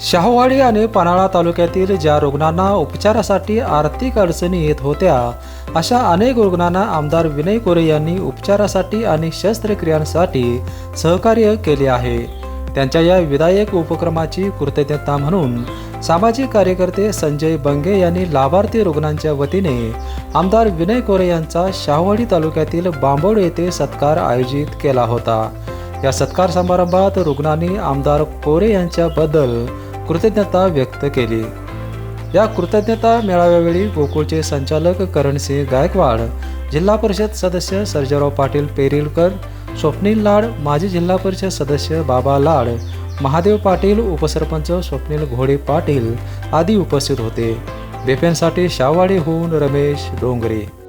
शाहूवाडी आणि पन्हाळा तालुक्यातील ज्या रुग्णांना उपचारासाठी आर्थिक अडचणी येत होत्या अशा अनेक रुग्णांना आमदार विनय कोरे यांनी उपचारासाठी आणि शस्त्रक्रियांसाठी सहकार्य केले आहे. त्यांच्या या विधायक उपक्रमाची कृतज्ञता म्हणून सामाजिक कार्यकर्ते संजय बंगे यांनी लाभार्थी रुग्णांच्या वतीने आमदार विनय कोरे यांचा शाहूवाडी तालुक्यातील बांबोड येथे सत्कार आयोजित केला होता. या सत्कार समारंभात रुग्णांनी आमदार कोरे यांच्याबद्दल कृतज्ञता व्यक्त केली. या कृतज्ञता मेळाव्यावेळी गोकुळचे संचालक करणसिंह गायकवाड जिल्हा परिषद सदस्य सर्जराव पाटील पेरिलकर स्वप्नील लाड माजी जिल्हा परिषद सदस्य बाबा लाड महादेव पाटील उपसरपंच स्वप्नील घोडे पाटील आदी उपस्थित होते. बेफेनसाठी शाहवाडीहून रमेश डोंगरे.